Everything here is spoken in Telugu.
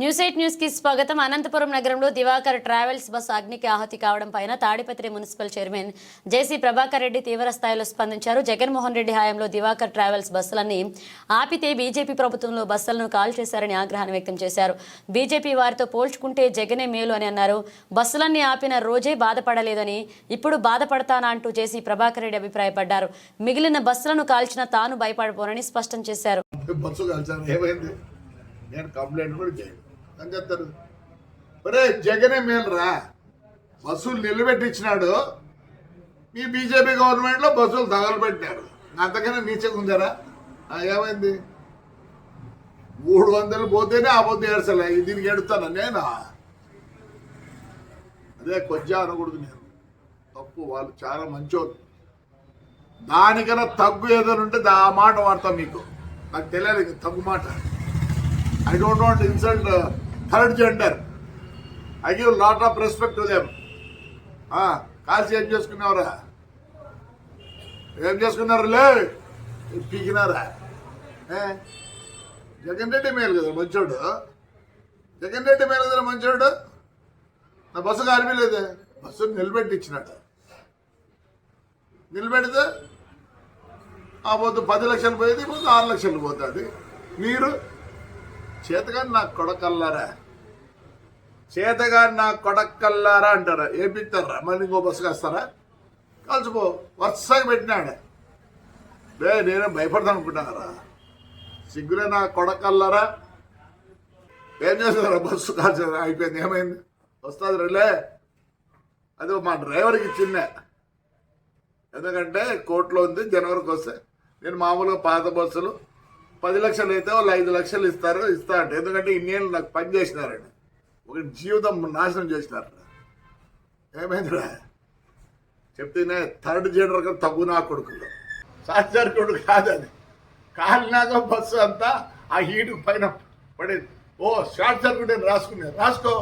న్యూస్ ఎయిట్ న్యూస్కి స్వాగతం. అనంతపురం నగరంలో దివాకర్ ట్రావెల్స్ బస్సు అగ్నికి ఆహుతి కావడం పైన Tadipatri municipal chairman JC Prabhakar Reddy తీవ్ర స్థాయిలో స్పందించారు. జగన్మోహన్ రెడ్డి హయాంలో దివాకర్ ట్రావెల్స్ బస్సులన్నీ ఆపితే బీజేపీ ప్రభుత్వంలో బస్సులను కాల్ చేశారని ఆగ్రహాన్ని వ్యక్తం చేశారు. బీజేపీ వారితో పోల్చుకుంటే జగనే మేలు అని అన్నారు. బస్సులన్నీ ఆపిన రోజే బాధపడలేదని ఇప్పుడు బాధపడతానా అంటూ జేసీ ప్రభాకర్ రెడ్డి అభిప్రాయపడ్డారు. మిగిలిన బస్సులను కాల్చిన తాను భయపడబోనని స్పష్టం చేశారు. నేను కంప్లైంట్ కూడా చేయను. అని చెప్తారు ఒరే జగనే మేలురా. బస్సులు నిలబెట్టించినాడు. మీ బీజేపీ గవర్నమెంట్లో బస్సులు తగలబెట్టారు అంతకన్నా నీచగా ఉందారా? ఏమైంది? మూడు వందలు పోతేనే ఆ పొద్దు ఏడ్చలే. దీనికి ఎడుతాను నేనా? అదే కొద్దిగా అనకూడదు నేను. తప్పు వాళ్ళు చాలా మంచోళ్ళు. దానికన్నా తగ్గు ఏదైనా ఉంటే దా- ఆ మాట వాడతాం మీకు. నాకు తెలియదు తగ్గు మాట. I don't want insult third gender I give lot of respect to them కాల్సి ఏం చేసుకున్నావురా ఏం చేసుకున్నారు లే పీకినారా? ఏ? జగన్ రెడ్డి మేలు కదా మంచోడు. జగన్ రెడ్డి మేలు కదా మంచోడు? నా బస్సు కాలిపోలేదే బస్సు నిలబెట్టించినాడు. నిలబెడితే ఆ పొద్దు పది లక్షలు పోయేది ఈ ఆరు లక్షలు పోతుంది. మీరు? చేతగాని నా కొడకల్లారా? చేతగాని నా కొడకల్లారా అంటారా. ఏపిస్తారా మళ్ళీ ఇంకో బస్సు కాస్తారా? కలిసిపో వరుసగా పెట్టినాడు బే నేనే భయపడతాను అనుకుంటున్నారా? సిగ్గులే నా కొడకల్లారా? ఏం చేస్తారా బస్సు కాల్చారు అయిపోయింది. ఏమైంది? వస్తుంది రేలే అది మా డ్రైవర్కి చిన్న ఎందుకంటే కోర్టులో ఉంది జనవరికి వస్తే. నేను మామూలుగా పాత బస్సులు పది లక్షలు అయితే వాళ్ళు ఐదు లక్షలు ఇస్తారు ఇస్తా అంటే. ఎందుకంటే ఇన్నేళ్ళు నాకు పని చేసినారండి ఒక జీవితం నాశనం చేసినారు ఏమైందిరా? చెప్తేనే థర్డ్ జనరల్ తగ్గు నా కొడుకులు. సార్ కొడుకు కాదు అది. కాలినాక బస్సు అంతా ఆ హీటు పైన పడేది. ఓ షార్ట్ సర్క్యూట్ అని రాసుకునే రాసుకో.